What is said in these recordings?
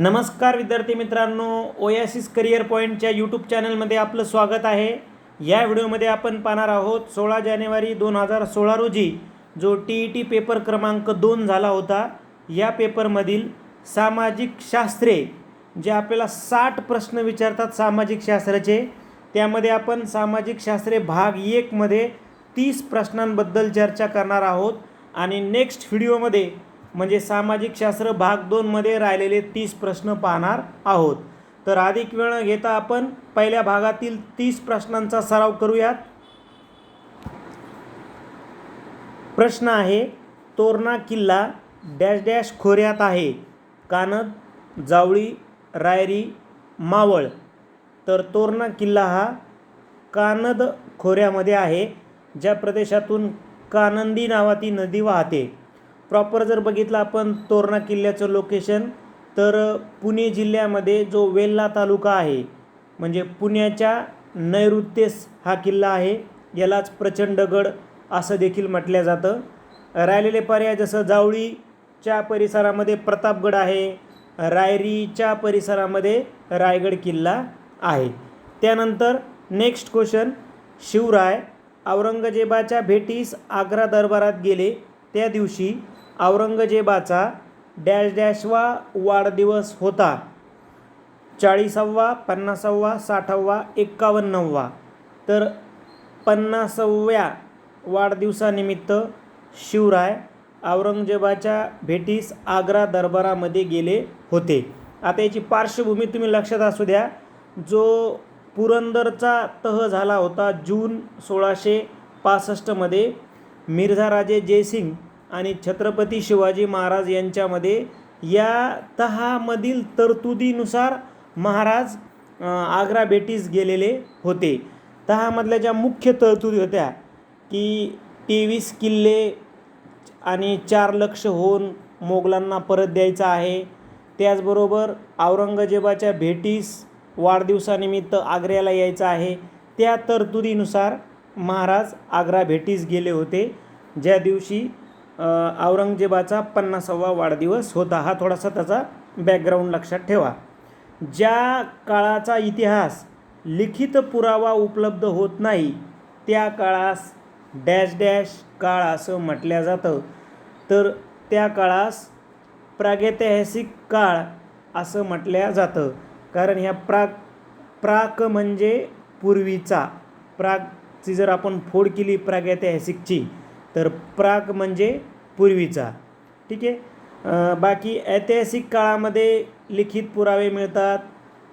नमस्कार विद्यार्थी मित्रांनो ओयासिस करिअर पॉईंटच्या यूट्यूब चॅनलमध्ये आपलं स्वागत आहे. या व्हिडिओमध्ये आपण पाहणार आहोत सोळा जानेवारी दोन हजार सोळा रोजी जो टी ई टी पेपर क्रमांक दोन झाला होता या पेपरमधील सामाजिक शास्त्रे जे आपल्याला साठ प्रश्न विचारतात सामाजिक शास्त्राचे त्यामध्ये आपण सामाजिक शास्त्रे भाग एकमध्ये तीस प्रश्नांबद्दल चर्चा करणार आहोत. आणि नेक्स्ट व्हिडिओमध्ये म्हणजे सामाजिक शास्त्र भाग दोनमध्ये राहिलेले तीस प्रश्न पाहणार आहोत. तर अधिक वेळ न घेता आपण पहिल्या भागातील तीस प्रश्नांचा सराव करूयात. प्रश्न आहे तोरणा किल्ला डॅश डॅश खोऱ्यात आहे. कानद जावळी रायरी मावळ. तर तोरणा किल्ला हा कानद खोऱ्यामध्ये आहे. ज्या प्रदेशातून कानंदी नावाची नदी वाहते. प्रॉपर जर बघितलं आपण तोरणा किल्ल्याचं लोकेशन तर पुणे जिल्ह्यामध्ये जो वेल्ला तालुका आहे म्हणजे पुण्याच्या नैऋत्येस हा किल्ला आहे. यालाच प्रचंडगड असं देखील म्हटलं जातं. राहिलेले पर्याय जसं जावळीच्या परिसरामध्ये प्रतापगड आहे रायरीच्या परिसरामध्ये रायगड किल्ला आहे. त्यानंतर नेक्स्ट क्वेश्चन शिवराय औरंगजेबाच्या भेटीस आग्रा दरबारात गेले. त्या दिवशी औरंगजेबाचा डॅश डॅशवा वाढदिवस होता. चाळीसावा पन्नासावा साठावा एक्कावन्नवा. तर पन्नासाव्या वाढदिवसानिमित्त शिवराय औरंगजेबाच्या भेटीस आग्रा दरबारामध्ये गेले होते. आता याची पार्श्वभूमी तुम्ही लक्षात असू द्या. जो पुरंदरचा तह झाला होता जून सोळाशे पासष्टमध्ये मिर्झा राजे जयसिंग आणि छत्रपती शिवाजी महाराज यांच्यामध्ये या तहामधील तरतुदीनुसार महाराज आग्रा भेटीस गेलेले होते. तहामधल्या ज्या मुख्य तरतुदी होत्या की तेवीस किल्ले आणि चार लक्ष होऊन मोगलांना परत द्यायचं आहे. त्याचबरोबर औरंगजेबाच्या भेटीस वाढदिवसानिमित्त आग्र्याला यायचं आहे. त्या तरतुदीनुसार महाराज आग्रा भेटीस गेले होते. ज्या दिवशी औरंगजेबाचा पन्नासावा वाढदिवस होता. हा थोडासा त्याचा बॅकग्राऊंड लक्षात ठेवा. ज्या काळाचा इतिहास लिखित पुरावा उपलब्ध होत नाही त्या काळास डॅश डॅश काळ असं म्हटलं जातं. तर त्या काळास प्रागैतिहासिक काळ असं म्हटलं जातं. कारण ह्या प्राग प्राक म्हणजे पूर्वीचा. प्रागची जर आपण फोड केली प्रागैतिहासिकची तर प्राग म्हणजे पूर्वीचा. ठीक आहे? बाकी ऐतिहासिक काळामध्ये लिखित पुरावे मिळतात.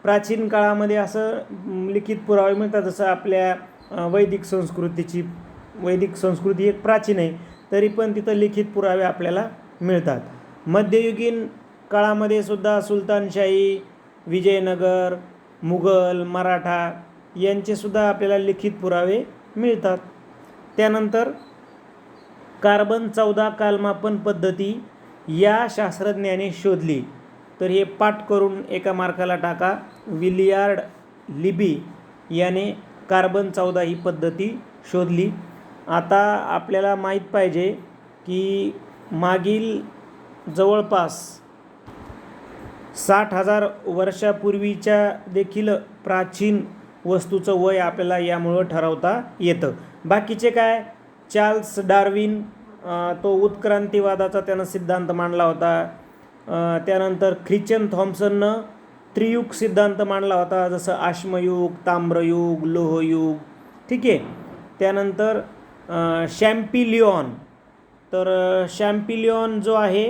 प्राचीन काळामध्ये असं लिखित पुरावे मिळतात. जसं आपल्या वैदिक संस्कृतीची वैदिक संस्कृती एक प्राचीन आहे तरी पण तिथं लिखित पुरावे आपल्याला मिळतात. मध्ययुगीन काळामध्ये सुद्धा सुलतानशाही विजयनगर मुघल मराठा यांचेसुद्धा आपल्याला लिखित पुरावे मिळतात. त्यानंतर कार्बन चौदा कालमापन पद्धती या शास्त्रज्ञाने शोधली. तर हे पाठ करून एका मार्काला टाका. विलियार्ड लिबी याने कार्बन चौदा ही पद्धती शोधली. आता आपल्याला माहीत पाहिजे की मागील जवळपास साठ हजार वर्षापूर्वीच्या देखील प्राचीन वस्तूचं वय आपल्याला यामुळं ठरवता येतं. बाकीचे काय? चार्ल्स डार्विन तो उत्क्रांतीवादाचा त्यानं सिद्धांत मांडला होता. त्यानंतर ख्रिश्चन थॉम्सननं त्रियुग सिद्धांत मांडला होता जसं आश्मयुग ताम्रयुग लोहयुग. ठीक आहे. त्यानंतर शॅम्पिलिऑन तर शॅम्पिलिऑन जो आहे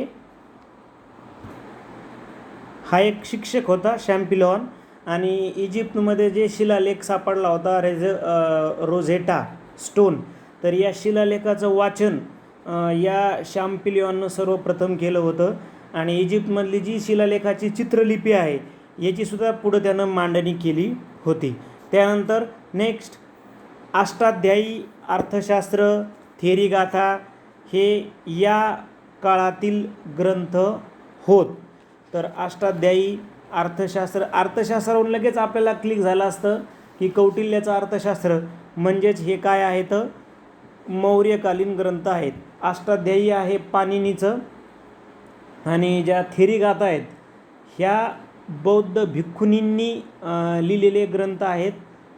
हा एक शिक्षक होता शॅम्पिलॉन आणि इजिप्तमध्ये जे शिलालेख सापडला होता रेझ रोझेटा स्टोन तर या शिलालेखाचं वाचन या शॅम्पिलिऑननं सर्वप्रथम केलं होतं. आणि इजिप्तमधली जी शिलालेखाची चित्रलिपी आहे याचीसुद्धा पुढं त्यानं मांडणी केली होती. त्यानंतर नेक्स्ट अष्टाध्यायी अर्थशास्त्र थेरीगाथा हे या काळातील ग्रंथ होत. तर अष्टाध्यायी अर्थशास्त्र अर्थशास्त्रावरून लगेच आपल्याला क्लिक झालं असतं की कौटिल्याचं अर्थशास्त्र म्हणजेच हे काय आहेत मौर्यकालीन ग्रंथ आहेत. अष्टाध्यायी आहे पाणिनीचं आणि ज्या थेरी गाथा आहेत ह्या बौद्ध भिक्खुनींनी लिहिलेले ग्रंथ आहेत.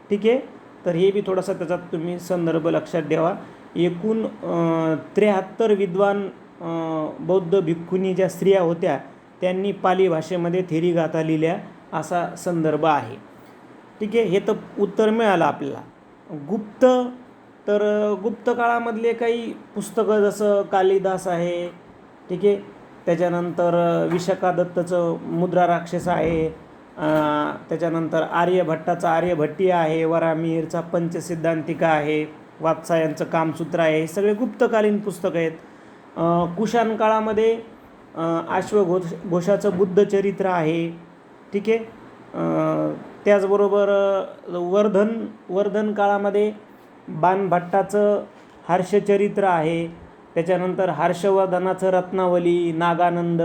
ठीक आहे? तर हे बी थोडासा त्याच्यात तुम्ही संदर्भ लक्षात ठेवा. एकूण त्र्याहत्तर विद्वान बौद्ध भिक्खुनी ज्या स्त्रिया होत्या त्यांनी पाली भाषेमध्ये थेरी गाथा लिहिल्या असा संदर्भ आहे. ठीक आहे? हे तर उत्तर मिळालं आपल्याला. गुप्त तर गुप्त काळामधले काही पुस्तकं जसं कालिदास आहे ठीक आहे? त्याच्यानंतर विशाखादत्तचं विशाखा दत्तचं मुद्रा राक्षस आहे त्याच्यानंतर आर्यभट्टाचा आर्यभट्टी आहे वरामीरचा पंचसिद्धांतिका आहे वात्सायांचं कामसूत्र आहे हे सगळे गुप्तकालीन पुस्तकं आहेत. कुशाण काळामध्ये अश्वघोष घोषाचं बुद्धचरित्र आहे ठीक आहे? त्याचबरोबर वर्धन वर्धन काळामध्ये बाणभट्टाचं हर्षचरित्र आहे. त्याच्यानंतर हर्षवर्धनाचं रत्नावली नागानंद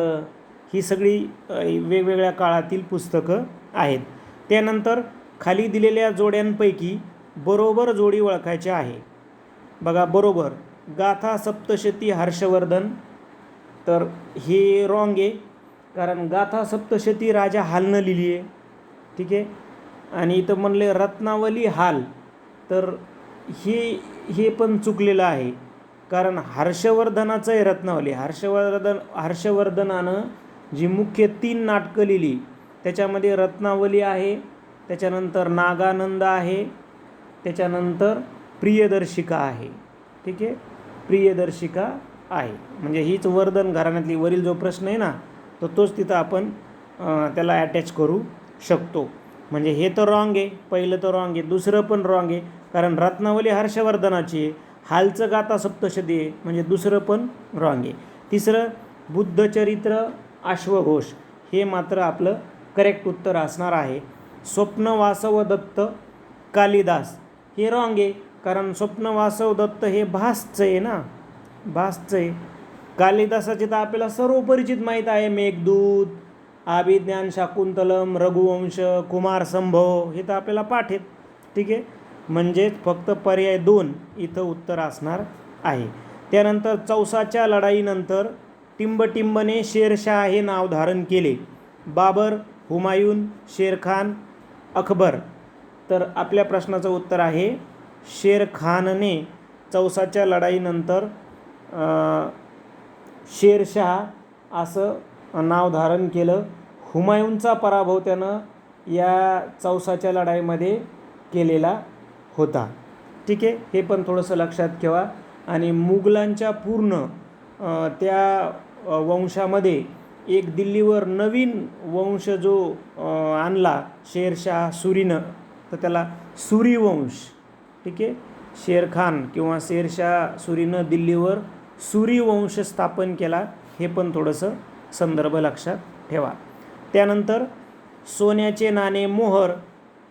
ही सगळी वेगवेगळ्या काळातील पुस्तकं आहेत. त्यानंतर खाली दिलेल्या जोड्यांपैकी बरोबर जोडी ओळखायची आहे. बघा बरोबर. गाथा सप्तशती हर्षवर्धन. तर हे रॉंग आहे कारण गाथा सप्तशती राजा हालनं लिहिली आहे ठीक आहे? आणि इथं म्हणले रत्नावली हाल. तर हे हे पण चुकलेलं आहे. कारण हर्षवर्धनाचं आहे रत्नावली. हर्षवर्धन हर्षवर्धनानं जी मुख्य तीन नाटकं लिहिली त्याच्यामध्ये रत्नावली आहे त्याच्यानंतर नागानंद आहे त्याच्यानंतर प्रियदर्शिका आहे. ठीक आहे? प्रियदर्शिका आहे. म्हणजे हीच वर्धन घराण्यातली वरील जो प्रश्न आहे ना तर तोच तिथं आपण त्याला अटॅच करू शकतो. म्हणजे हे तर रॉंग आहे. पहिलं तर रॉंग आहे. दुसरं पण रॉंग आहे. कारण रत्नावली हर्षवर्धनाची हालचं गाता सप्तशती आहे म्हणजे दुसरं पण रॉंग आहे. तिसरं बुद्धचरित्र अश्वघोष. हे मात्र आपलं करेक्ट उत्तर असणार आहे. स्वप्न वासव दत्त कालिदास. हे रॉंग आहे कारण स्वप्न वासव दत्त हे भासचं आहे ना? भासचं आहे. कालिदासाची तर आपल्याला सर्व परिचित माहीत आहे. मेघदूत आभिज्ञान शाकुंतलम रघुवंश कुमार संभव हे तर आपल्याला पाठ आहेत. ठीक आहे? म्हणजेच फक्त पर्याय दोन इथं उत्तर असणार आहे. त्यानंतर चौसाच्या लढाईनंतर टिंबटिंबने शेरशाह हे नाव धारण केले. बाबर हुमायून शेरखान अकबर. तर आपल्या प्रश्नाचं उत्तर आहे शेरखानने चौसाच्या लढाईनंतर शेरशाह असं नाव धारण केलं. हुमायूनचा पराभव त्यानं या चौसाच्या लढाईमध्ये केलेला होता. ठीक आहे? हे पण थोडंसं लक्षात ठेवा. आणि मुघलांच्या पूर्ण त्या वंशामध्ये एक दिल्लीवर नवीन वंश जो आणला शेरशाह सुरीनं तर त्याला सुरीवंश ठीक आहे? शेरखान किंवा शेरशाह सुरीनं दिल्लीवर सुरीवंश स्थापन केला हे पण थोडंसं संदर्भ लक्षात ठेवा. त्यानंतर सोन्याचे नाणे मोहर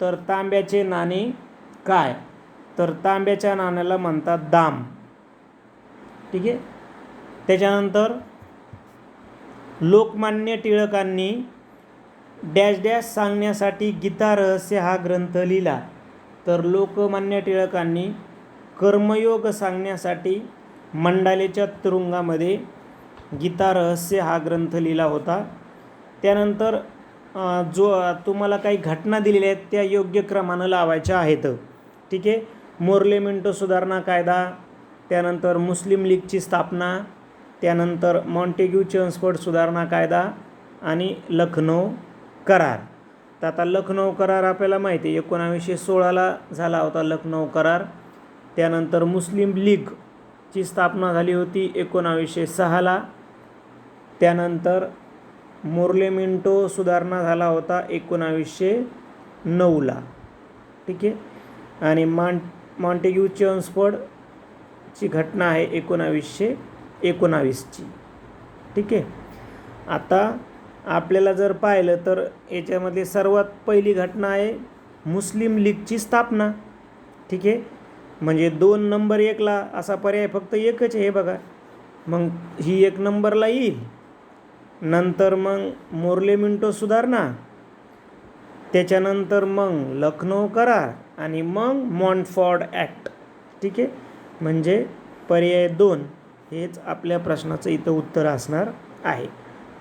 तर तांब्याचे नाणे काय? तर तांब्याच्या नाण्याला म्हणतात दाम. ठीक आहे? त्याच्यानंतर लोकमान्य टिळकांनी डॅश डॅश सांगण्यासाठी गीता रहस्य हा ग्रंथ लिहिला. तर लोकमान्य टिळकांनी कर्मयोग सांगण्यासाठी मंडालेच्या तुरुंगामध्ये गीता रहस्य हा ग्रंथ लिहिला होता. त्यानंतर जो तुम्हाला काही घटना दिलेल्या आहेत त्या योग्य क्रमानं लावायच्या आहेत. ठीक आहे. मोर्ले मिंटो सुधारणा कायदा त्यानंतर मुस्लिम लीगची स्थापना त्यानंतर मॉन्टेग्यू चर्न्सफोर्ड सुधारणा कायदा आणि लखनौ करार. तर आता लखनौ करार आपल्याला माहिती आहे एकोणावीसशे सोळाला झाला होता लखनौ करार. त्यानंतर मुस्लिम लीगची स्थापना झाली होती एकोणावीसशे सहाला. त्यानंतर मोर्ले मिंटो सुधारणा झाला होता एकोणावीसशे नऊला. ठीक आहे. आणि मॉन मॉन्टेग्यू चर्न्सफोर्डची घटना आहे एकोणावीसशे एकोणावीसची. ठीक आहे? आता आपल्याला जर पाहिलं तर याच्यामध्ये सर्वात पहिली घटना आहे मुस्लिम लीगची स्थापना. ठीक आहे? म्हणजे दोन नंबर एकला असा पर्याय फक्त एकच आहे हे बघा. मग ही एक नंबरला येईल. नंतर मग मोर्ले मिंटो सुधारणा. त्याच्यानंतर मग लखनौ करार. आणि मग मॉन्टफॉर्ड ॲक्ट. ठीक आहे? म्हणजे पर्याय दोन हेच आपल्या प्रश्नाचं इथं उत्तर असणार आहे.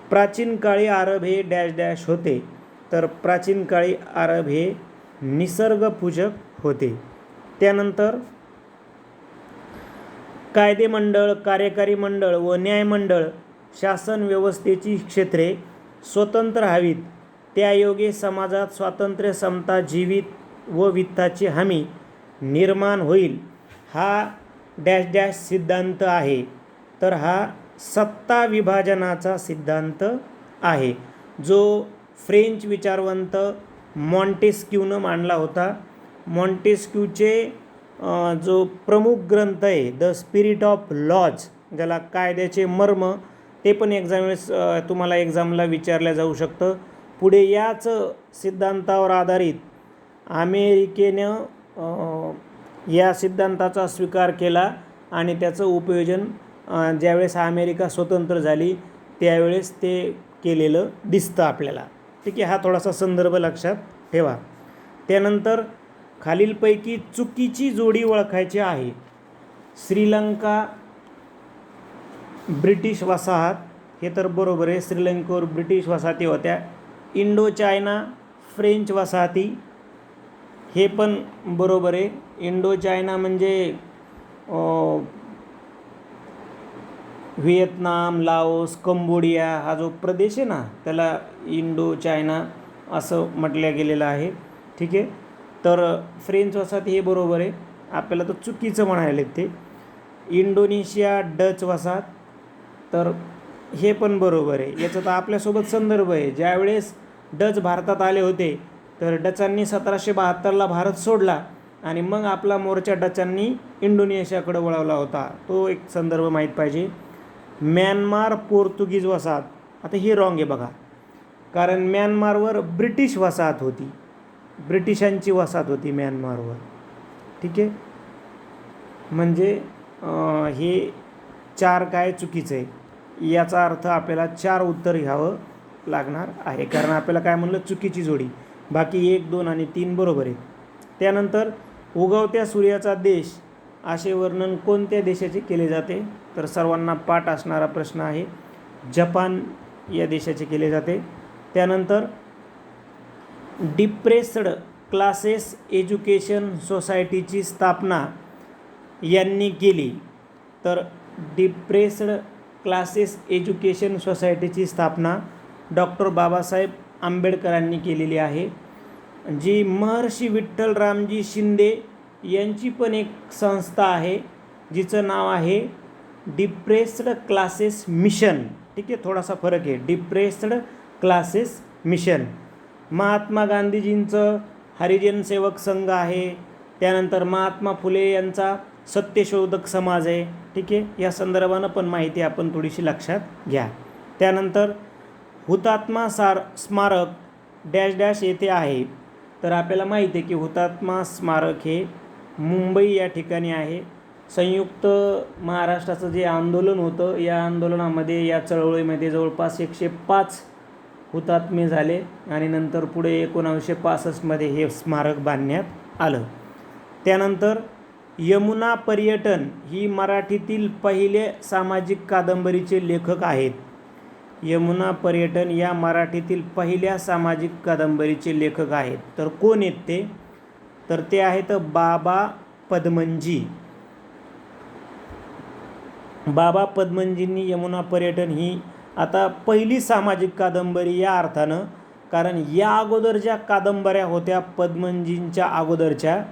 प्राचीन काळी अरब हे डॅश डॅश होते तर प्राचीन काळी अरब हे निसर्गपूजक होते. त्यानंतर कायदे मंडळ कार्यकारी मंडळ व न्यायमंडळ शासन व्यवस्थेची क्षेत्रे स्वतंत्र हवीत. त्यायोगे समाजात स्वातंत्र्य समता जीवित व वित्ताची हमी निर्माण होईल हा डॅश डॅश सिद्धांत आहे. तर हा सत्ता विभाजनाचा सिद्धांत आहे जो फ्रेंच विचारवंत मॉन्टेस्क्यूनं मांडला होता. मॉन्टेस्क्यूचे जो प्रमुख ग्रंथ आहे द स्पिरिट ऑफ लॉज ज्याला कायद्याचे मर्म ते पण एक्झाम तुम्हाला एक्झामला विचारलं जाऊ शकतं. पुढे याच सिद्धांतावर आधारित अमेरिकेनं या सिद्धांताचा स्वीकार केला आणि त्याचं उपयोजन ज्यावेळेस अमेरिका स्वतंत्र झाली त्यावेळेस ते केलेलं दिसतं आपल्याला. ठीक आहे हा थोडासा संदर्भ लक्षात ठेवा. त्यानंतर खालीलपैकी चुकीची जोडी ओळखायची आहे. श्रीलंका ब्रिटिश वसाहत हे तर बरोबर आहे श्रीलंकेवर ब्रिटिश वसाहती होत्या. इंडो चायना फ्रेंच वसाहती हे पण बरोबर आहे. इंडो चायना म्हणजे व्हिएतनाम लाओस कंबोडिया हा जो प्रदेश आहे ना त्याला इंडो चायना असं म्हटलं गेलेलं आहे. ठीक आहे? तर फ्रेंच वसाहत हे बरोबर आहे. आपल्याला तर चुकीचं म्हणायला ते. इंडोनेशिया डच वसाहत. तर हे पण बरोबर आहे. याचा तर आपल्यासोबत संदर्भ आहे. ज्यावेळेस डच भारतात आले होते तर डचांनी सतराशे बहात्तरला भारत सोडला आणि मग आपला मोर्चा डचांनी इंडोनेशियाकडे वळवला होता. तो एक संदर्भ माहीत पाहिजे. म्यानमार पोर्तुगीज वसाहत. आता हे रॉंग आहे बघा. कारण म्यानमारवर ब्रिटिश वसाहत होती. ब्रिटिशांची वसाहत होती म्यानमारवर. ठीक आहे? म्हणजे हे चार काय चुकीचं आहे? याचा अर्थ आपल्याला चार उत्तर घ्यावं लागणार आहे. कारण आपल्याला काय म्हणलं? चुकीची जोडी. बाकी एक दोन आणि तीन बरोबर आहेत. त्यानंतर उगवत्या सूर्याचा देश असे वर्णन कोणत्या देशाचे केले जाते? तर सर्वांना पाठ असणारा प्रश्न आहे जपान या देशाचे केले जाते. त्यानंतर डिप्रेस्ड क्लासेस एज्युकेशन सोसायटीची स्थापना यांनी केली. तर डिप्रेस्ड क्लासेस एज्युकेशन सोसायटीची स्थापना डॉक्टर बाबासाहेब आंबेडकरांनी केलेली आहे. जी महर्षी विठ्ठल रामजी शिंदे यांची पण एक संस्था आहे जिचं नाव आहे डिप्रेस्ड क्लासेस मिशन. ठीक आहे थोडासा फरक आहे. Depressed classes mission. महात्मा गांधीजींचं हरिजन सेवक संघ आहे. त्यानंतर महात्मा फुले यांचा सत्यशोधक समाज आहे. ठीक आहे या संदर्भानं पण माहिती आपण थोडीशी लक्षात घ्या. त्यानंतर हुतात्मा सार स्मारक डॅश डॅश येथे आहे. तर आपल्याला माहिती आहे की हुतात्मा स्मारक हे मुंबई या ठिकाणी आहे. संयुक्त महाराष्ट्राचं जे आंदोलन होतं या आंदोलनामध्ये या चळवळीमध्ये जवळपास एकशे पाच हुतात्मे झाले आणि नंतर पुढे एकोणावीसशे पासष्टमध्ये हे स्मारक बांधण्यात आलं. त्यानंतर यमुना पर्यटन ही मराठीतील पहिले सामाजिक कादंबरीचे लेखक आहेत. यमुना पर्यटन या मराठीतील पहिल्या सामाजिक कादंबरीचे लेखक आहेत. तर कोण आहेत ते? तर ते आहेत बाबा पद्मनजी. बाबा पद्मनजींनी यमुना पर्यटन ही आता पहिली सामाजिक कादंबरी या अर्थानं कारण या अगोदर ज्या कादंबऱ्या होत्या पद्मनजींच्या अगोदरच्या.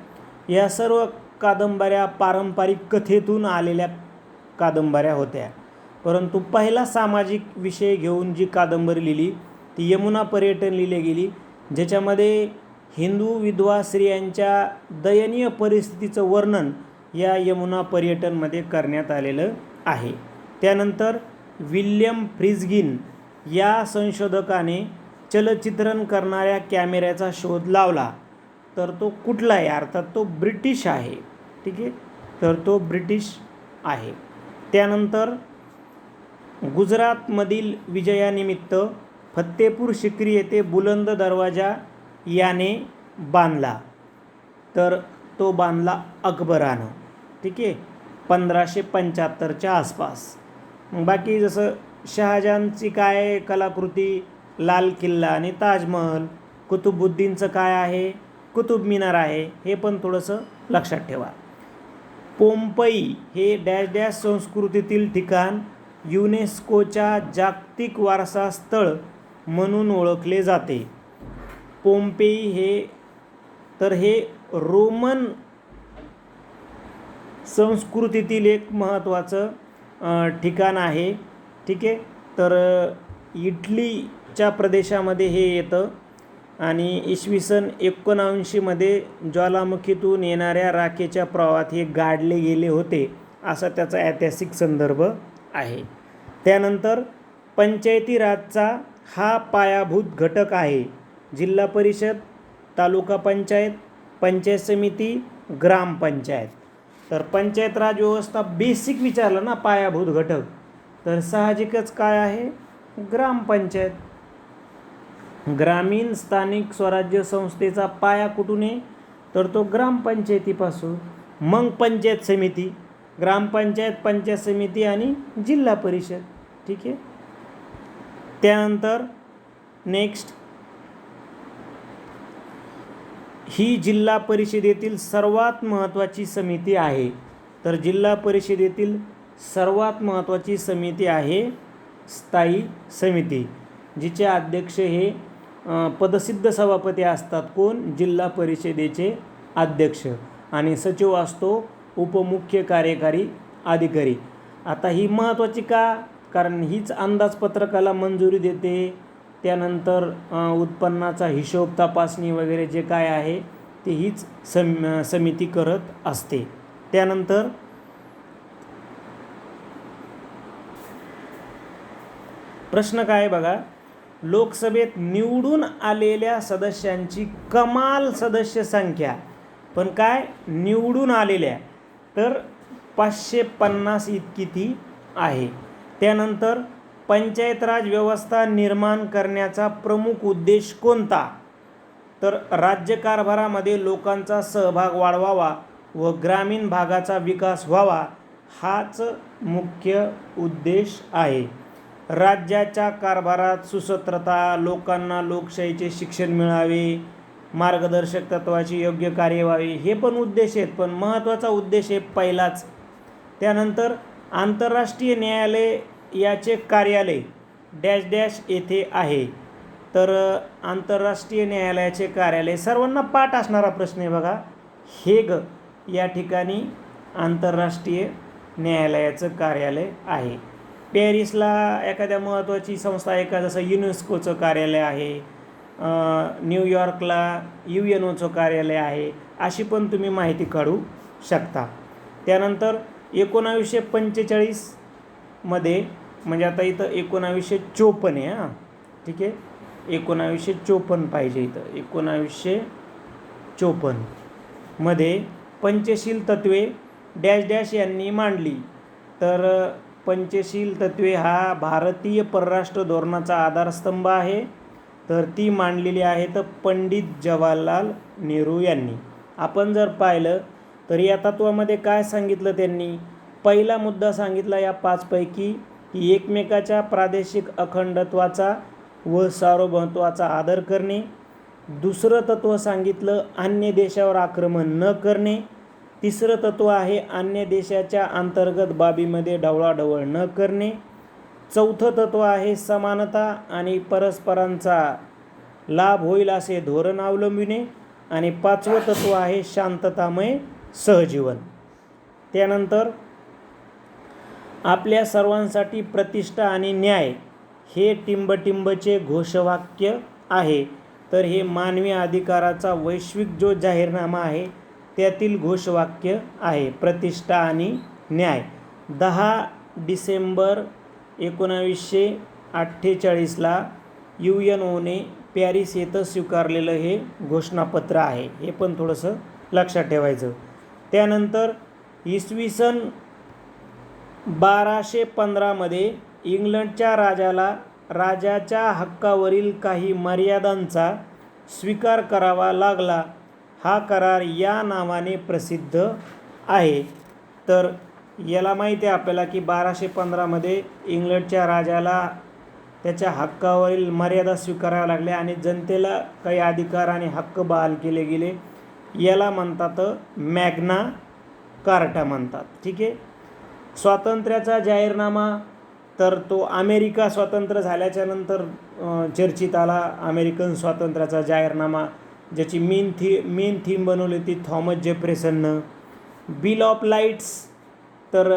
या सर्व कादंबऱ्या पारंपरिक कथेतून आलेल्या कादंबऱ्या होत्या. परंतु पहिला सामाजिक विषय घेऊन जी कादंबरी लिहिली ती यमुना पर्यटन लिहिली गेली ज्याच्यामध्ये हिंदू विधवा स्त्रियांच्या दयनीय परिस्थितीचं वर्णन या यमुना पर्यटनमध्ये करण्यात आलेलं आहे. त्यानंतर विल्यम फ्रिजगिन या संशोधकाने चलचित्रण करणाऱ्या कॅमेऱ्याचा शोध लावला. तर तो कुठला आहे? अर्थात तो ब्रिटिश आहे. ठीक आहे? तर तो ब्रिटिश आहे. त्यानंतर गुजरातमधील विजयानिमित्त फत्तेपूर शिक्री येथे बुलंद दरवाजा याने बांधला. तर तो बांधला अकबरानं. ठीक आहे? पंधराशे पंच्याहत्तरच्या आसपास. बाकी जसं शहाजहानची काय कलाकृती लाल किल्ला आणि ताजमहल कुतुबुद्दीनचं काय आहे कुतुब मिनार आहे हे पण थोडंसं लक्षात ठेवा. पोंपई हे डॅश डॅश संस्कृतीतील ठिकाण युनेस्कोच्या जागतिक वारसा स्थळ म्हणून ओळखले जाते. पोम्पेई हे तर हे रोमन संस्कृतीतील एक महत्त्वाचं ठिकाण आहे. ठीक आहे? तर इटलीच्या प्रदेशामध्ये हे येतं आणि इसवी सन एकोणऐंशीमध्ये ज्वालामुखीतून येणाऱ्या राखेच्या प्रवाहात हे गाडले गेले होते असा त्याचा ऐतिहासिक संदर्भ आहे. त्यानंतर पंचायती राजचा हा पायाभूत घटक आहे. जिल्हा परिषद तालुका पंचायत पंचायत समिती ग्रामपंचायत तर पंचायत राज व्यवस्था बेसिक विचारलं ना पायाभूत घटक. तर साहजिकच काय आहे? ग्रामपंचायत ग्रामीण स्थानिक स्वराज्य संस्थेचा पाया कुठून आहे? तर तो ग्रामपंचायतीपासून मग पंचायत समिती. ग्रामपंचायत पंचायत समिती आणि जिल्हा परिषद. ठीक आहे? त्यानंतर नेक्स्ट ही जिल्हा परिषदेतील सर्वात महत्त्वाची समिती आहे. तर जिल्हा परिषदेतील सर्वात महत्त्वाची समिती आहे स्थायी समिती जिचे अध्यक्ष हे पदसिद्ध सभापती असतात कोण? जिल्हा परिषदेचे अध्यक्ष. आणि सचिव असतो उपमुख्य कार्यकारी अधिकारी. आता ही महत्त्वाची का? कारण हीच अंदाजपत्रकाला मंजुरी देते. त्यानंतर उत्पन्नाचा हिशोब तपासणी वगैरे जे काय आहे ते हीच सम समिती करत असते. त्यानंतर प्रश्न काय बघा? लोकसभेत निवडून आलेल्या सदस्यांची कमाल सदस्य संख्या. पण काय? निवडून आलेल्या. तर पाचशे पन्नास इतकी ती आहे. त्यानंतर पंचायत राज व्यवस्था निर्माण करण्याचा प्रमुख उद्देश कोणता? तर राज्यकारभारामध्ये लोकांचा सहभाग वाढवावा व ग्रामीण भागाचा विकास व्हावा हाच मुख्य उद्देश आहे. राज्याच्या कारभारात सुसत्रता लोकांना लोकशाहीचे शिक्षण मिळावे मार्गदर्शक तत्वाची योग्य कार्य व्हावी हे पण उद्देश आहेत पण महत्त्वाचा उद्देश आहे पहिलाच. त्यानंतर आंतरराष्ट्रीय न्यायालय याचे कार्यालय डॅश डॅश येथे आहे. तर आंतरराष्ट्रीय न्यायालयाचे कार्यालय सर्वांना पाठ असणारा प्रश्न आहे बघा. हेग या ठिकाणी आंतरराष्ट्रीय न्यायालयाचं कार्यालय आहे. पॅरिसला एखाद्या महत्त्वाची संस्था आहे का? जसं युनेस्कोचं कार्यालय आहे. न्यूयॉर्कला यू एन ओचं कार्यालय आहे अशी पण तुम्ही माहिती काढू शकता. त्यानंतर एकोणावीसशे पंचेचाळीसमध्ये म्हणजे आता इथं एकोणावीसशे चोपन्न आहे हां. ठीक आहे? एकोणावीसशे चोपन्न पाहिजे इथं. एकोणावीसशे चोपन्नमध्ये पंचशील तत्वे डॅश डॅश यांनी मांडली. तर पंचशील तत्वे हा भारतीय परराष्ट्र धोरणाचा आधारस्तंभ आहे. तर ती मांडलेली आहे तर पंडित जवाहरलाल नेहरू यांनी. आपण जर पाहिलं तर या तत्वामध्ये काय सांगितलं त्यांनी? पहिला मुद्दा सांगितला या पाचपैकी की एकमेकाच्या प्रादेशिक अखंडत्वाचा व सार्वभौमत्वाचा आदर करणे. दुसरं तत्त्व सांगितलं अन्य देशावर आक्रमण न करणे. तिसरं तत्त्व आहे अन्य देशाच्या अंतर्गत बाबीमध्ये ढवळाढवळ न करणे. चौथं तत्त्व आहे समानता आणि परस्परांचा लाभ होईल असे धोरण अवलंबिणे आणि पाचवं तत्त्व आहे शांततामय सहजीवन. त्यानंतर आपल्या सर्वांसाठी प्रतिष्ठा आणि न्याय हे टिंबटिंबचे घोषवाक्य आहे. तर हे मानवी अधिकाराचा वैश्विक जो जाहीरनामा आहे त्यातील घोषवाक्य आहे प्रतिष्ठा आणि न्याय. दहा डिसेंबर एकोणावीसशे अठ्ठेचाळीसला यू एन ओने पॅरिस येथं स्वीकारलेलं हे घोषणापत्र आहे. हे पण थोडंसं लक्षात ठेवायचं. त्यानंतर इसवी सन बाराशे पंधरामध्ये इंग्लंडच्या राजाला राजाच्या हक्कावरील काही मर्यादांचा स्वीकार करावा लागला. हा करार या नावाने प्रसिद्ध आहे. तर याला माहिती आहे आपल्याला की बाराशे पंधरामध्ये इंग्लंडच्या राजाला त्याच्या हक्कावरील मर्यादा स्वीकाराव्या लागल्या आणि जनतेला काही अधिकार आणि हक्क बहाल केले गेले. याला म्हणतात मॅग्ना कार्टा म्हणतात. ठीक आहे? स्वातंत्र्याचा जाहीरनामा तर तो अमेरिका स्वातंत्र झाल्याच्यानंतर आला. अमेरिकन स्वातंत्र्याचा जाहीरनामा ज्याची मेन थी मेन थीम बनवली होती थॉमस जेफ्रेसननं. बिल ऑफ लाईट्स तर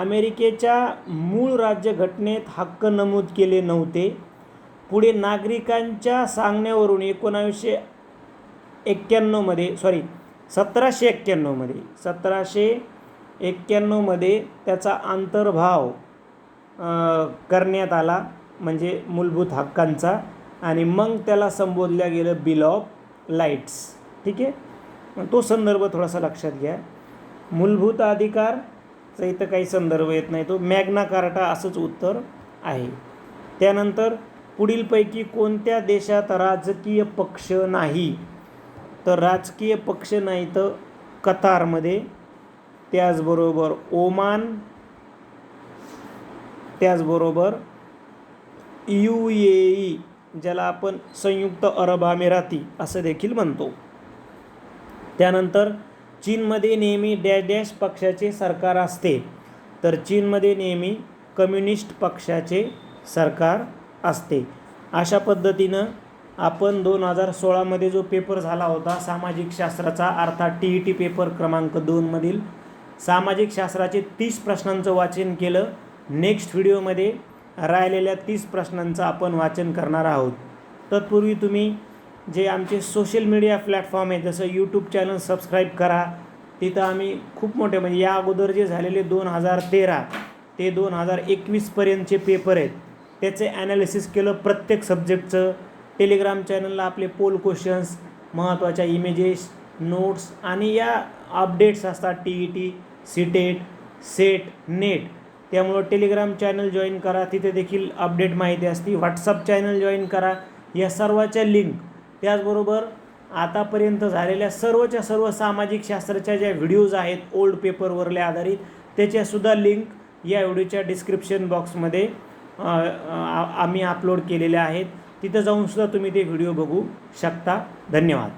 अमेरिकेच्या मूळ राज्यघटनेत हक्क नमूद केले नव्हते. पुढे नागरिकांच्या सांगण्यावरून एकोणावीसशे एक्क्याण्णवमध्ये सॉरी सतराशे एक्क्याण्णवमध्ये सतराशे एक्क्याण्णवमध्ये त्याचा अंतर्भाव करण्यात आला म्हणजे मूलभूत हक्कांचा. आणि मग त्याला संबोधल्या गेलं बिल ऑफ लाईट्स ठीक आहे? तो संदर्भ थोडासा लक्षात घ्या. मूलभूत अधिकारचा इथं काही संदर्भ येत नाही. तो मॅग्ना कार्टा असंच उत्तर आहे. त्यानंतर पुढीलपैकी कोणत्या देशात राजकीय पक्ष नाही? तर राजकीय पक्ष नाही तर कतारमध्ये. त्याचबरोबर ओमान त्याचबरोबर यू ए ई ज्याला आपण संयुक्त अरब अमिराती असं देखील म्हणतो. त्यानंतर चीनमध्ये नेहमी डॅश डॅश पक्षाचे सरकार असते तर चीनमध्ये नेहमी कम्युनिस्ट पक्षाचे सरकार असते. अशा पद्धतीनं आपण दोन हजार सोळामध्ये जो पेपर झाला होता सामाजिक शास्त्राचा अर्थात टी ई टी पेपर क्रमांक दोनमधील सामाजिक शास्त्राचे तीस प्रश्नांचं वाचन केलं. नेक्स्ट व्हिडिओमध्ये राहिलेल्या तीस प्रश्नांचं आपण वाचन करणार आहोत. तत्पूर्वी तुम्ही जे आमचे सोशल मीडिया प्लॅटफॉर्म आहे जसं यूट्यूब चॅनल सबस्क्राईब करा. तिथं आम्ही खूप मोठे म्हणजे या अगोदर जे झालेले दोन हजार तेरा ते दोन हजार एकवीसपर्यंतचे पेपर आहेत. त्याचे ॲनालिसिस केलं प्रत्येक सब्जेक्टचं टेलिग्राम चॅनलला आपले पोल क्वेश्चन्स महत्त्वाच्या इमेजेस नोट्स आणि या अपडेट्स असतात. T E T C TET SET NET त्यामुळं टेलिग्राम चॅनल जॉईन करा. तिथे देखील अपडेट माहिती असते. व्हॉट्सअप चॅनल जॉईन करा. या सर्वाच्या लिंक त्याचबरोबर आतापर्यंत झालेल्या सर्वच्या सर्व सामाजिक शास्त्राच्या ज्या व्हिडिओज आहेत ओल्ड पेपरवरल्या आधारित त्याच्यासुद्धा लिंक या व्हिडिओच्या डिस्क्रिप्शन बॉक्समध्ये आम्ही अपलोड केलेल्या आहेत. तिथं जाऊनसुद्धा तुम्ही ते व्हिडिओ बघू शकता. धन्यवाद.